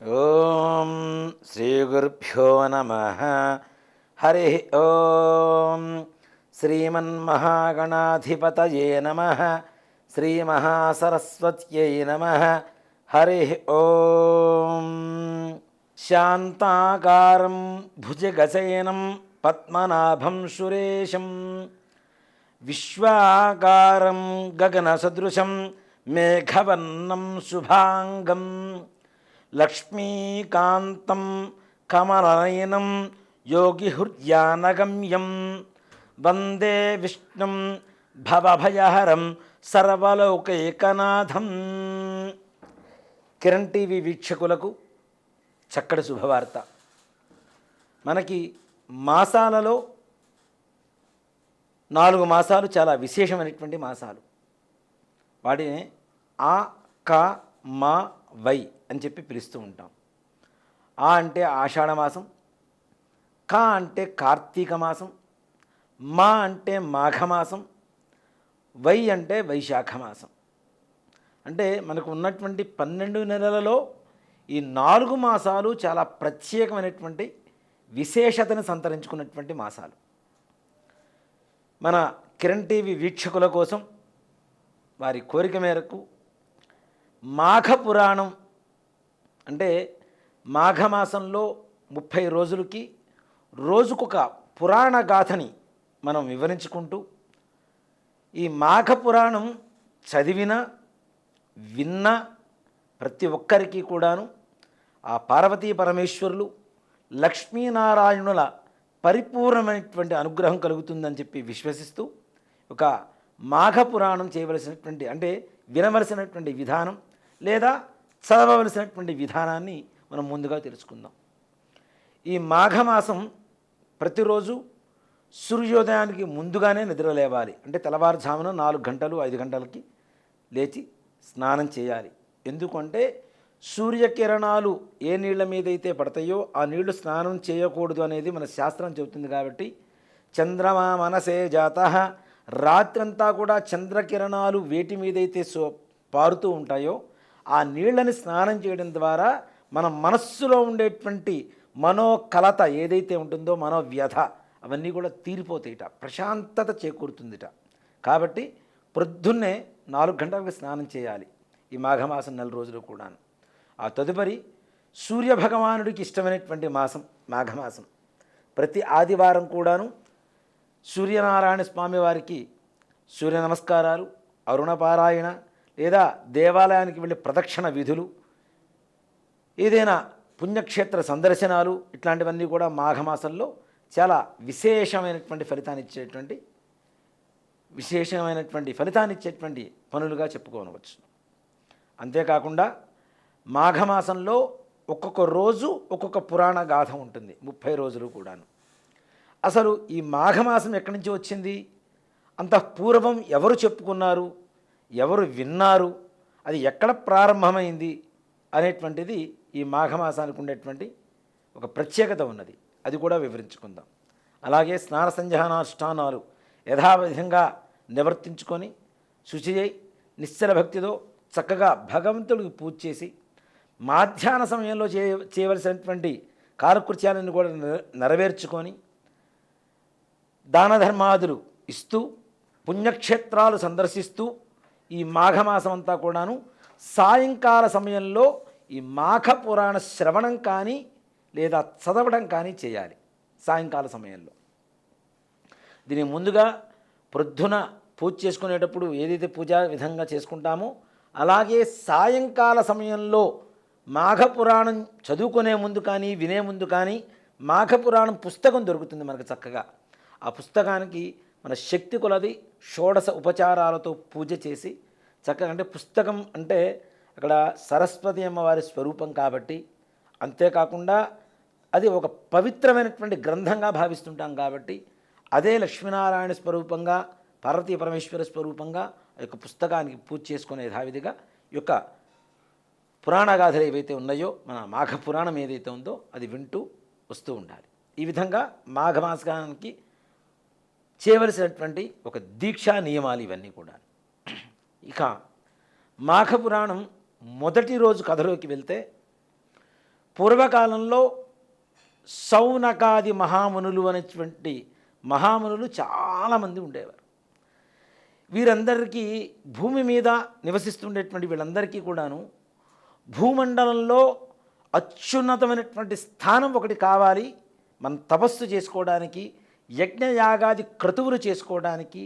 ఓం శ్రీ గురుభ్యో నమ. హరి ఓం శ్రీమన్మహాగణాధిపతయే నమ. శ్రీమహాసరస్వత్యై నమ. హరి ఓం శాంతాకారం భుజగశయనం పద్మనాభం సురేశం విశ్వాకారం గగనసదృశం మేఘవర్ణం శుభాంగం లక్ష్మీకాంతం కమలనయనం యోగిహృద్యానగమ్యం. వందే విష్ణుం భవభయహరం సర్వలోకైకనాథం. కిరణ్ టీవీ వీక్షకులకు చక్కటి శుభవార్త. మనకి మాసాలలో నాలుగు మాసాలు చాలా విశేషమైనటువంటి మాసాలు. వాటిని ఆ క మా వై అని చెప్పి పిలుస్తూ ఉంటాం. ఆ అంటే ఆషాఢమాసం మాసం అంటే కార్తీక మాసం మా అంటే మాఘమాసం వై అంటే వైశాఖ మాసం. అంటే మనకు ఉన్నటువంటి పన్నెండు నెలలలో ఈ నాలుగు మాసాలు చాలా ప్రత్యేకమైనటువంటి విశేషతను సంతరించుకున్నటువంటి మాసాలు. మన కిరణ్ టీవీ వీక్షకుల కోసం వారి కోరిక మేరకు మాఘ పురాణం అంటే మాఘమాసంలో ముప్పై రోజులకి రోజుకొక పురాణ గాథని మనం వివరించుకుంటూ ఈ మాఘ పురాణం చదివిన విన్న ప్రతి ఒక్కరికి కూడాను ఆ పార్వతీ పరమేశ్వరులు లక్ష్మీనారాయణుల పరిపూర్ణమైనటువంటి అనుగ్రహం కలుగుతుందని చెప్పి విశ్వసిస్తూ ఒక మాఘ పురాణం చేయవలసినటువంటి అంటే వినవలసినటువంటి విధానం లేదా చదవవలసినటువంటి విధానాన్ని మనం ముందుగా తెలుసుకుందాం. ఈ మాఘమాసం ప్రతిరోజు సూర్యోదయానికి ముందుగానే నిద్ర లేవాలి. అంటే తెల్లవారుజామున నాలుగు గంటలు ఐదు గంటలకి లేచి స్నానం చేయాలి. ఎందుకంటే సూర్యకిరణాలు ఏ నీళ్ళ మీద అయితే పడతాయో ఆ నీళ్ళు స్నానం చేయకూడదు అనేది మన శాస్త్రం చెబుతుంది కాబట్టి చంద్రమా మనసే జాత. రాత్రంతా కూడా చంద్రకిరణాలు వేటి మీదైతే సో పారుతూ ఉంటాయో ఆ నీళ్ళని స్నానం చేయడం ద్వారా మన మనస్సులో ఉండేటువంటి మనోకలత ఏదైతే ఉంటుందో మనోవ్యధ అవన్నీ కూడా తీరిపోతాయిట. ప్రశాంతత చేకూరుతుందిట. కాబట్టి ప్రొద్దున్నే నాలుగు గంటలకు స్నానం చేయాలి. ఈ మాఘమాసం నెల రోజులు కూడాను. ఆ తదుపరి సూర్యభగవానుడికి ఇష్టమైనటువంటి మాసం మాఘమాసం. ప్రతి ఆదివారం కూడాను సూర్యనారాయణ స్వామి వారికి సూర్య నమస్కారాలు అరుణపారాయణ లేదా దేవాలయానికి వెళ్ళి ప్రదక్షిణ విధులు ఏదైనా పుణ్యక్షేత్ర సందర్శనాలు ఇట్లాంటివన్నీ కూడా మాఘమాసంలో చాలా విశేషమైనటువంటి ఫలితాన్ని ఇచ్చేటువంటి విశేషమైనటువంటి ఫలితాన్ని ఇచ్చేటువంటి పనులుగా చెప్పుకోనవచ్చు అంతేకాకుండా మాఘమాసంలో ఒక్కొక్క రోజు ఒక్కొక్క పురాణ గాథ ఉంటుంది ముప్పై రోజులు కూడాను. అసలు ఈ మాఘమాసం ఎక్కడి నుంచి వచ్చింది? అంత పూర్వం ఎవరు చెప్పుకున్నారు? ఎవరు విన్నారు అది ఎక్కడ ప్రారంభమైంది అనేటువంటిది ఈ మాఘమాసానికి ఉండేటువంటి ఒక ప్రత్యేకత ఉన్నది. అది కూడా వివరించుకుందాం. అలాగే స్నాన సంధ్యానానుష్ఠానాలు యథావిధంగా నివర్తించుకొని శుచి అయి నిశ్చల భక్తితో చక్కగా భగవంతుడికి పూజ చేసి మాధ్యాహ్న సమయంలో చేయ చేయవలసినటువంటి కాలకృత్యాలను కూడా నెరవేర్చుకొని దాన ధర్మాదులు ఇస్తూ పుణ్యక్షేత్రాలు సందర్శిస్తూ ఈ మాఘమాసం అంతా కూడాను సాయంకాల సమయంలో ఈ మాఘ పురాణ శ్రవణం కానీ లేదా చదవడం కానీ చేయాలి సాయంకాల సమయంలో. దీని ముందుగా ప్రొద్దున పూజ చేసుకునేటప్పుడు ఏదైతే పూజా విధంగా చేసుకుంటామో అలాగే సాయంకాల సమయంలో మాఘపురాణం చదువుకునే ముందు కానీ వినే ముందు కానీ మాఘపురాణం పుస్తకం దొరుకుతుంది మనకు చక్కగా. ఆ పుస్తకానికి మన శక్తి కొలది షోడశ ఉపచారాలతో పూజ చేసి చక్కగా అంటే పుస్తకం అంటే అక్కడ సరస్వతి అమ్మవారి స్వరూపం కాబట్టి అంతేకాకుండా అది ఒక పవిత్రమైనటువంటి గ్రంథంగా భావిస్తుంటాం కాబట్టి అదే లక్ష్మీనారాయణ స్వరూపంగా పార్వతీ పరమేశ్వర స్వరూపంగా ఆ యొక్క పుస్తకానికి పూజ చేసుకునే యథావిధిగా ఈ యొక్క పురాణగాథలు ఏవైతే ఉన్నాయో మన మాఘ పురాణం ఏదైతే ఉందో అది వింటూ వస్తూ ఉండాలి. ఈ విధంగా మాఘమాసకానికి చేయవలసినటువంటి ఒక దీక్షా నియమాలు ఇవన్నీ కూడా. ఇక మాఘ పురాణం మొదటి రోజు కథలోకి వెళ్తే పూర్వకాలంలో సౌనకాది మహామునులు అనేటువంటి మహామునులు చాలామంది ఉండేవారు. వీరందరికీ భూమి మీద నివసిస్తుండేటువంటి వీళ్ళందరికీ కూడాను భూమండలంలో అత్యున్నతమైనటువంటి స్థానం ఒకటి కావాలి. మనం తపస్సు చేసుకోవడానికి యజ్ఞయాగాది క్రతువులు చేసుకోవడానికి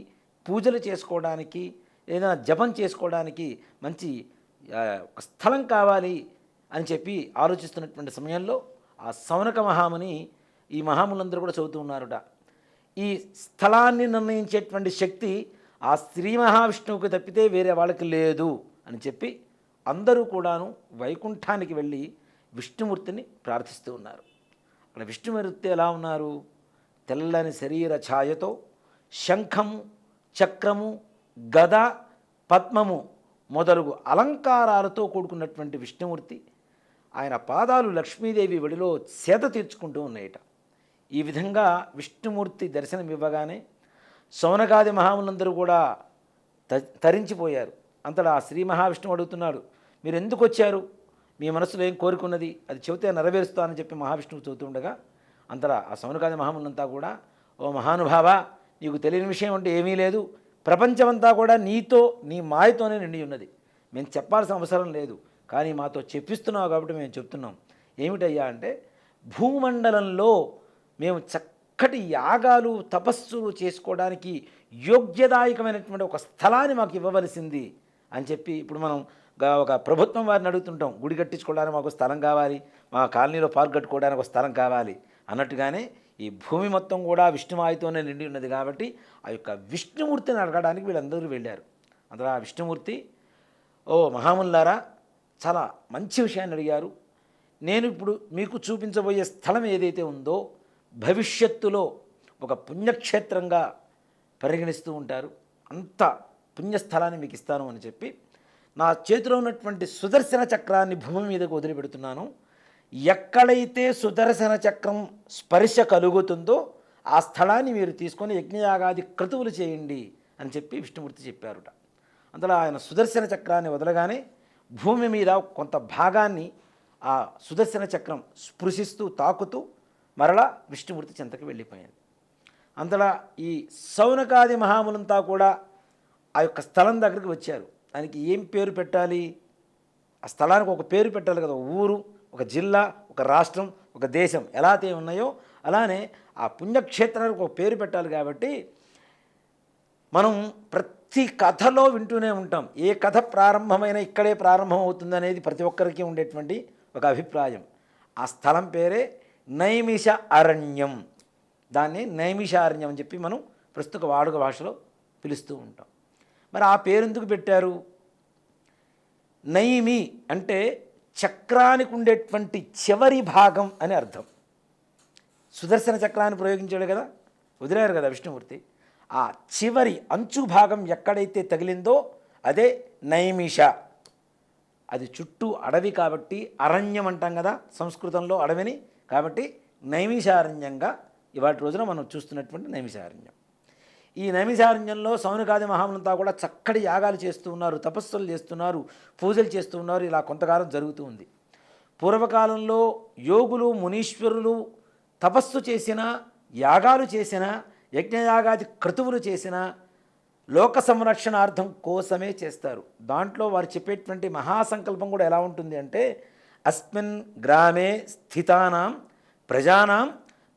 పూజలు చేసుకోవడానికి ఏదైనా జపం చేసుకోవడానికి మంచి స్థలం కావాలి అని చెప్పి ఆలోచిస్తున్నటువంటి సమయంలో ఆ సౌనక మహాముని ఈ మహాములందరూ కూడా చదువుతూ ఉన్నారుట. ఈ స్థలాన్ని నిర్ణయించేటువంటి శక్తి ఆ శ్రీ మహావిష్ణువుకి తప్పితే వేరే వాళ్ళకి లేదు అని చెప్పి అందరూ కూడాను వైకుంఠానికి వెళ్ళి విష్ణుమూర్తిని ప్రార్థిస్తూ ఉన్నారు. అక్కడ విష్ణుమూర్తి ఎలా ఉన్నారు? తెల్లని శరీర ఛాయతో శంఖము చక్రము గద పద్మము మొదలగు అలంకారాలతో కూడుకున్నటువంటి విష్ణుమూర్తి ఆయన పాదాలు లక్ష్మీదేవి ఒడిలో సేద తీర్చుకుంటూ ఉన్నాయట. ఈ విధంగా విష్ణుమూర్తి దర్శనం ఇవ్వగానే సౌనకాది మహాములందరూ కూడా త తరించిపోయారు. అంతటా శ్రీ మహావిష్ణువు అడుగుతున్నాడు మీరు ఎందుకు వచ్చారు? మీ మనసులో ఏం కోరుకున్నది అది చెబితే నెరవేరుస్తానని చెప్పి మహావిష్ణువు చెబుతుండగా అంతలా ఆ సౌనకాది మహాములంతా కూడా ఓ మహానుభావ నీకు తెలియని విషయం అంటే ఏమీ లేదు. ప్రపంచమంతా కూడా నీతో నీ మాయతోనే నిండి ఉన్నది. మేము చెప్పాల్సిన అవసరం లేదు. కానీ మాతో చెప్పిస్తున్నావు కాబట్టి మేము చెప్తున్నాం. ఏమిటయ్యా అంటే భూమండలంలో మేము చక్కటి యాగాలు తపస్సులు చేసుకోవడానికి యోగ్యదాయకమైనటువంటి ఒక స్థలాన్ని మాకు ఇవ్వవలసింది అని చెప్పి ఇప్పుడు మనం ఒక ప్రభుత్వం వారిని అడుగుతుంటాం. గుడి కట్టించుకోవడానికి మాకు స్థలం కావాలి. మా కాలనీలో పార్క్ కట్టుకోవడానికి ఒక స్థలం కావాలి. అన్నట్టుగానే ఈ భూమి మొత్తం కూడా విష్ణువాయుతోనే నిండి ఉన్నది కాబట్టి ఆ యొక్క విష్ణుమూర్తిని అడగడానికి వీళ్ళందరూ వెళ్ళారు. అందులో ఆ విష్ణుమూర్తి ఓ మహాముల్లారా చాలా మంచి విషయాన్ని అడిగారు. నేను ఇప్పుడు మీకు చూపించబోయే స్థలం ఏదైతే ఉందో భవిష్యత్తులో ఒక పుణ్యక్షేత్రంగా పరిగణిస్తూ ఉంటారు. అంత పుణ్యస్థలాన్ని మీకు ఇస్తాను అని చెప్పి నా చేతిలో ఉన్నటువంటి సుదర్శన చక్రాన్ని భూమి మీదకు వదిలిపెడుతున్నాను. ఎక్కడైతే సుదర్శన చక్రం స్పర్శ కలుగుతుందో ఆ స్థలాన్ని మీరు తీసుకొని యజ్ఞయాగాది క్రతువులు చేయండి అని చెప్పి విష్ణుమూర్తి చెప్పారుట. అందులో ఆయన సుదర్శన చక్రాన్ని వదలగానే భూమి మీద కొంత భాగాన్ని ఆ సుదర్శన చక్రం స్పృశిస్తూ తాకుతూ మరలా విష్ణుమూర్తి చెంతకు వెళ్ళిపోయింది అంతలా ఈ సౌనకాది మహాములంతా కూడా ఆ యొక్క స్థలం దగ్గరికి వచ్చారు. దానికి ఏం పేరు పెట్టాలి? ఆ స్థలానికి ఒక పేరు పెట్టాలి కదా ఊరు. ఒక జిల్లా ఒక రాష్ట్రం ఒక దేశం ఎలా అయితే ఉన్నాయో అలానే ఆ పుణ్యక్షేత్రానికి ఒక పేరు పెట్టాలి కాబట్టి మనం ప్రతి కథలో వింటూనే ఉంటాం. ఏ కథ ప్రారంభమైన ఇక్కడే ప్రారంభం అవుతుంది అనేది ప్రతి ఒక్కరికి ఉండేటువంటి ఒక అభిప్రాయం. ఆ స్థలం పేరే నైమిష అరణ్యం. దాన్ని నైమిషారణ్యం అని చెప్పి మనం ప్రస్తుత వాడుక భాషలో పిలుస్తూ ఉంటాం. మరి ఆ పేరు ఎందుకు పెట్టారు? నైమి అంటే చక్రానికి ఉండేటువంటి చివరి భాగం అని అర్థం. సుదర్శన చక్రాన్ని ప్రయోగించాడు కదా? వదిలేరు కదా విష్ణుమూర్తి. ఆ చివరి అంచు భాగం ఎక్కడైతే తగిలిందో అదే నైమిష. అది చుట్టూ అడవి కాబట్టి అరణ్యం అంటాం కదా సంస్కృతంలో అడవిని. కాబట్టి నైమిషారణ్యంగా ఇవాటి రోజున మనం చూస్తున్నటువంటి నైమిషారణ్యం. ఈ నైమిషారణ్యంలో సౌనకాది మహాములంతా కూడా చక్కటి యాగాలు చేస్తూ ఉన్నారు తపస్సులు చేస్తున్నారు పూజలు చేస్తూ ఉన్నారు. ఇలా కొంతకాలం జరుగుతూ ఉంది. పూర్వకాలంలో యోగులు మునీశ్వరులు తపస్సు చేసిన యాగాలు చేసిన యజ్ఞయాగాది క్రతువులు చేసిన లోక సంరక్షణార్థం కోసమే చేస్తారు. దాంట్లో వారు చెప్పేటువంటి మహాసంకల్పం కూడా ఎలా ఉంటుంది అంటే అస్మిన్ గ్రామే స్థితానాం ప్రజానాం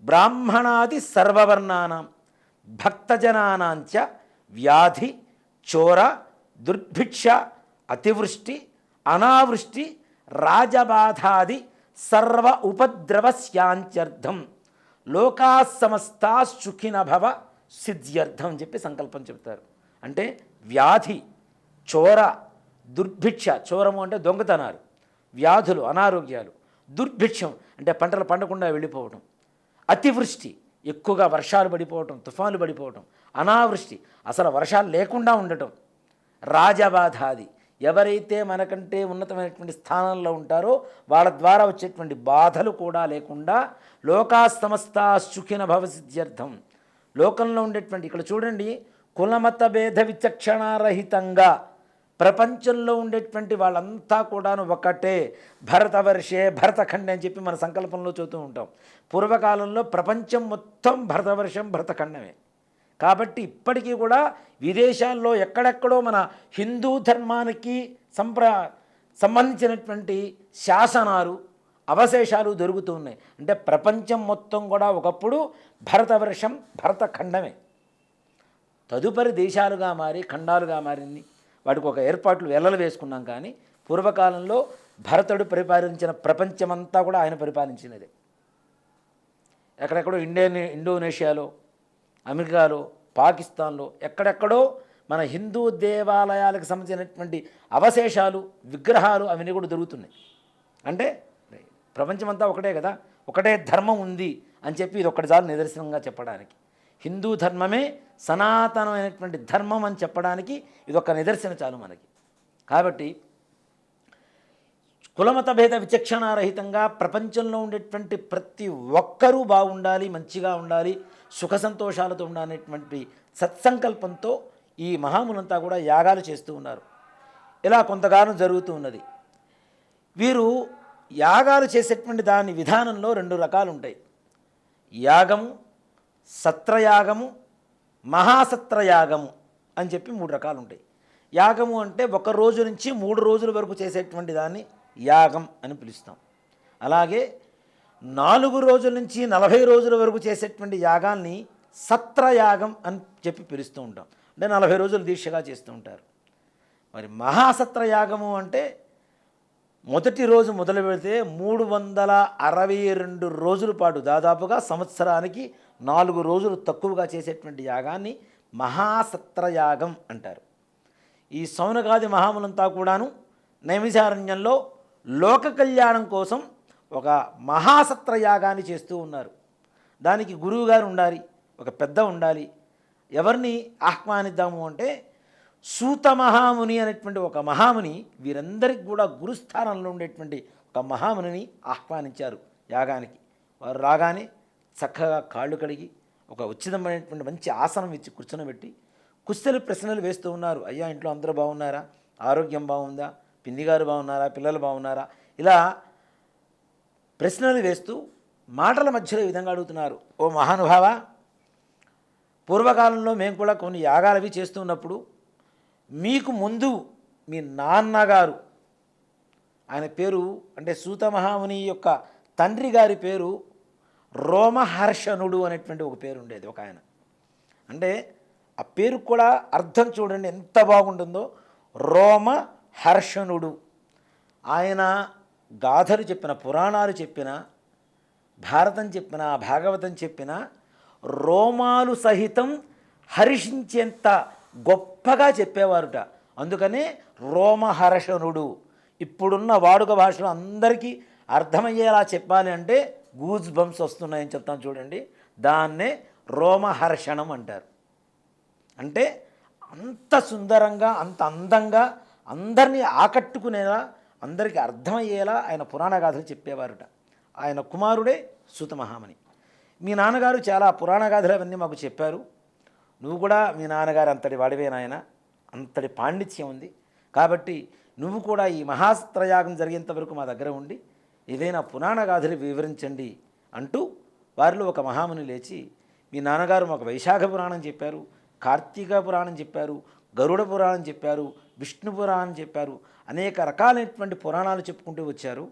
బ్రాహ్మణాది సర్వవర్ణానాం. భక్తజనానాంచ వ్యాధి చోర దుర్భిక్ష అతివృష్టి అనావృష్టి రాజబాధాది సర్వ ఉపద్రవస్యాంత్యర్థం. లోకా సమస్తా సుఖినభవ సిద్ధ్యర్థం అని చెప్పి సంకల్పం చెప్తారు అంటే వ్యాధి చోర దుర్భిక్ష చోరము అంటే దొంగతనాలు వ్యాధులు అనారోగ్యాలు దుర్భిక్షం అంటే పంటలు పండకుండా వెళ్ళిపోవడం అతివృష్టి ఎక్కువగా వర్షాలు పడిపోవటం తుఫాన్లు పడిపోవటం అనావృష్టి అసలు వర్షాలు లేకుండా ఉండటం రాజబాధాది. ఎవరైతే మనకంటే ఉన్నతమైనటువంటి స్థానంలో ఉంటారో వాళ్ళ ద్వారా వచ్చేటువంటి బాధలు కూడా లేకుండా లోకా సమస్త సుఖిన భవసిద్ధ్యర్థం లోకంలో ఉండేటువంటి ఇక్కడ చూడండి కులమత భేద విచక్షణారహితంగా ప్రపంచంలో ఉండేటువంటి వాళ్ళంతా కూడాను ఒకటే. భరతవర్షే భరతఖండ అని చెప్పి మన సంకల్పంలో చూస్తూ ఉంటాం. పూర్వకాలంలో ప్రపంచం మొత్తం భరతవర్షం భరతఖండమే. కాబట్టి ఇప్పటికీ కూడా విదేశాల్లో ఎక్కడెక్కడో మన హిందూ ధర్మానికి సంప్ర సంబంధించినటువంటి శాసనాలు అవశేషాలు దొరుకుతూ ఉన్నాయి. అంటే ప్రపంచం మొత్తం కూడా ఒకప్పుడు భరతవర్షం భరతఖండమే. తదుపరి దేశాలుగా మారి ఖండాలుగా మారింది. వాటికి ఒక ఏర్పాట్లు ఎల్లలు వేసుకున్నాం కానీ పూర్వకాలంలో భరతుడు పరిపాలించిన ప్రపంచమంతా కూడా ఆయన పరిపాలించినదే. ఎక్కడెక్కడో ఇండియన్ ఇండోనేషియాలో అమెరికాలో పాకిస్తాన్లో ఎక్కడెక్కడో మన హిందూ దేవాలయాలకు సంబంధించినటువంటి అవశేషాలు విగ్రహాలు అవన్నీ కూడా దొరుకుతున్నాయి. అంటే ప్రపంచమంతా ఒకటే కదా ఒకటే ధర్మం ఉంది అని చెప్పి ఇది ఒక్కటిసారి నిదర్శనంగా చెప్పడానికి. హిందూ ధర్మమే సనాతనమైనటువంటి ధర్మం అని చెప్పడానికి ఇది ఒక నిదర్శన చాలు మనకి. కాబట్టి కులమత భేద విచక్షణారహితంగా ప్రపంచంలో ఉండేటువంటి ప్రతి ఒక్కరూ బాగుండాలి మంచిగా ఉండాలి సుఖ సంతోషాలతో ఉండాలనేటువంటి సత్సంకల్పంతో ఈ మహాములంతా కూడా యాగాలు చేస్తూ ఉన్నారు. ఇలా కొంతకాలం జరుగుతూ ఉన్నది. వీరు యాగాలు చేసేటువంటి దాని విధానంలో రెండు రకాలు ఉంటాయి యాగము సత్రయాగము మహాసత్రయాగము అని చెప్పి మూడు రకాలు ఉంటాయి యాగము అంటే ఒక రోజు నుంచి మూడు రోజుల వరకు చేసేటువంటి దాన్ని యాగం అని పిలుస్తాం. అలాగే నాలుగు రోజుల నుంచి నలభై రోజుల వరకు చేసేటువంటి యాగాన్ని సత్రయాగం అని చెప్పి పిలుస్తూ ఉంటాం. అంటే నలభై రోజులు దీక్షగా చేస్తూ ఉంటారు. మరి మహాసత్రయాగము అంటే మొదటి రోజు మొదలు పెడితే మూడు వందల అరవై రెండు రోజుల పాటు దాదాపుగా సంవత్సరానికి నాలుగు రోజులు తక్కువగా చేసేటువంటి యాగాన్ని మహాసత్రయాగం అంటారు. ఈ సౌనకాది మహాములంతా కూడాను నైమిషారణ్యంలో లోక కళ్యాణం కోసం ఒక మహాసత్ర యాగాన్ని చేస్తూ ఉన్నారు. దానికి గురువుగారు ఉండాలి ఒక పెద్ద ఉండాలి. ఎవరిని ఆహ్వానిద్దాము అంటే సూత మహాముని అనేటువంటి ఒక మహాముని వీరందరికీ కూడా గురుస్థానంలో ఉండేటువంటి ఒక మహామునిని ఆహ్వానించారు యాగానికి. వారు రాగానే చక్కగా కాళ్ళు కడిగి ఒక ఉచితమైనటువంటి మంచి ఆసనం ఇచ్చి కూర్చొనబెట్టి కుస్తలు ప్రశ్నలు వేస్తూ ఉన్నారు. అయ్యా ఇంట్లో అందరూ బాగున్నారా? ఆరోగ్యం బాగుందా? పిన్నిగారు బాగున్నారా? పిల్లలు బాగున్నారా? ఇలా ప్రశ్నలు వేస్తూ మాటల మధ్యలో ఈ విధంగా అడుగుతున్నారు. ఓ మహానుభావ పూర్వకాలంలో మేము కూడా కొన్ని యాగాలవి చేస్తూ ఉన్నప్పుడు మీకు ముందు మీ నాన్నగారు ఆయన పేరు అంటే సూత మహాముని యొక్క తండ్రి గారి పేరు రోమహర్షణుడు అనేటువంటి ఒక పేరు ఉండేది ఒక ఆయన. అంటే ఆ పేరు కూడా అర్థం చూడండి ఎంత బాగుంటుందో. రోమహర్షణుడు. ఆయన గాథలు చెప్పిన పురాణాలు చెప్పిన భారతం చెప్పిన భాగవతం చెప్పిన రోమాలు సహితం హర్షించేంత గొప్పగా చెప్పేవారుట. అందుకనే రోమహర్షణుడు. ఇప్పుడున్న వాడుక భాషలో అందరికీ అర్థమయ్యేలా చెప్పాలి అంటే గూజ్ బంప్స్ వస్తున్నాయని చెప్తాను చూడండి. దాన్నే రోమహర్షణం అంటారు. అంటే అంత సుందరంగా అంత అందంగా అందరినీ ఆకట్టుకునేలా అందరికీ అర్థమయ్యేలా ఆయన పురాణ గాథలు చెప్పేవారుట. ఆయన కుమారుడే సుతమహామణి. మీ నాన్నగారు చాలా పురాణ గాథలు అవన్నీ మాకు చెప్పారు. నువ్వు కూడా మీ నాన్నగారు అంతటి వాడివే నాయన. అంతటి పాండిత్యం ఉంది. కాబట్టి నువ్వు కూడా ఈ మహాస్త్రయాగం జరిగేంత వరకు మా దగ్గర ఉండి ఏదైనా పురాణ గాథలు వివరించండి అంటూ వారిలో ఒక మహాముని లేచి మీ నాన్నగారు మాకు వైశాఖ పురాణం చెప్పారు కార్తీక పురాణం చెప్పారు గరుడ పురాణం చెప్పారు విష్ణు పురాణం చెప్పారు అనేక రకాలైనటువంటి పురాణాలు చెప్పుకుంటూ వచ్చారు.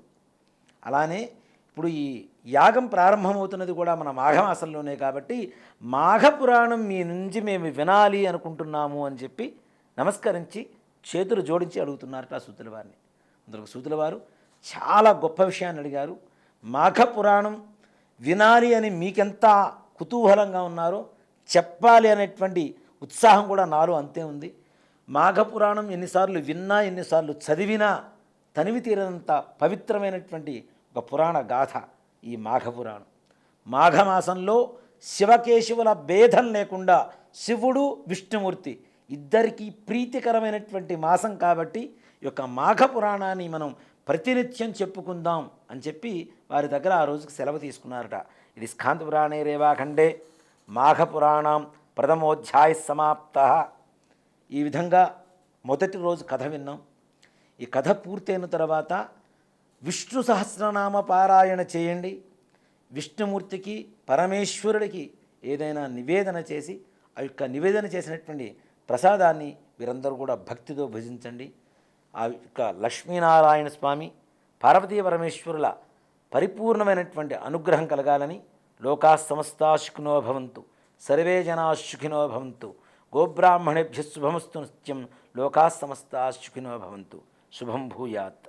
అలానే ఇప్పుడు ఈ యాగం ప్రారంభమవుతున్నది కూడా మన మాఘమాసంలోనే కాబట్టి మాఘ పురాణం మీ నుంచి మేము వినాలి అనుకుంటున్నాము అని చెప్పి నమస్కరించి చేతులు జోడించి అడుగుతున్నారట సూతుల వారిని. అందులో సూతుల వారు చాలా గొప్ప విషయాన్ని అడిగారు. మాఘ పురాణం వినాలి అని మీకెంత కుతూహలంగా ఉన్నారో చెప్పాలి అనేటువంటి ఉత్సాహం కూడా నాలో అంతే ఉంది. మాఘ పురాణం ఎన్నిసార్లు విన్నా ఎన్నిసార్లు చదివినా తనివి తీరనంత పవిత్రమైనటువంటి ఒక పురాణ గాథ ఈ మాఘ పురాణం మాఘమాసంలో శివకేశవుల భేదం లేకుండా శివుడు విష్ణుమూర్తి ఇద్దరికీ ప్రీతికరమైనటువంటి మాసం కాబట్టి ఈ యొక్క మాఘ పురాణాన్ని మనం ప్రతినిత్యం చెప్పుకుందాం అని చెప్పి వారి దగ్గర ఆ రోజుకి సెలవు తీసుకున్నారట. ఇది స్కాంత పురాణే రేవాఖండే. మాఘపురాణం ప్రథమోధ్యాయ సమాప్త. ఈ విధంగా మొదటి రోజు కథ విన్నాం. ఈ కథ పూర్తయిన తర్వాత విష్ణు సహస్రనామ పారాయణ చేయండి. విష్ణుమూర్తికి పరమేశ్వరుడికి ఏదైనా నివేదన చేసి ఆ యొక్క నివేదన చేసినటువంటి ప్రసాదాన్ని వీరందరూ కూడా భక్తితో భజించండి. ఆ యొక్క లక్ష్మీనారాయణ స్వామి పార్వతీ పరమేశ్వరుల పరిపూర్ణమైనటువంటి అనుగ్రహం కలగాలని లోకా సమస్తా సుఖినో భవంతు సర్వే జనా సుఖినో భవంతు గోబ్రాహ్మణేభ్య శుభమస్తు నిత్యం లోకా సమస్తా సుఖినో భవంతు. శుభం భూయాత్.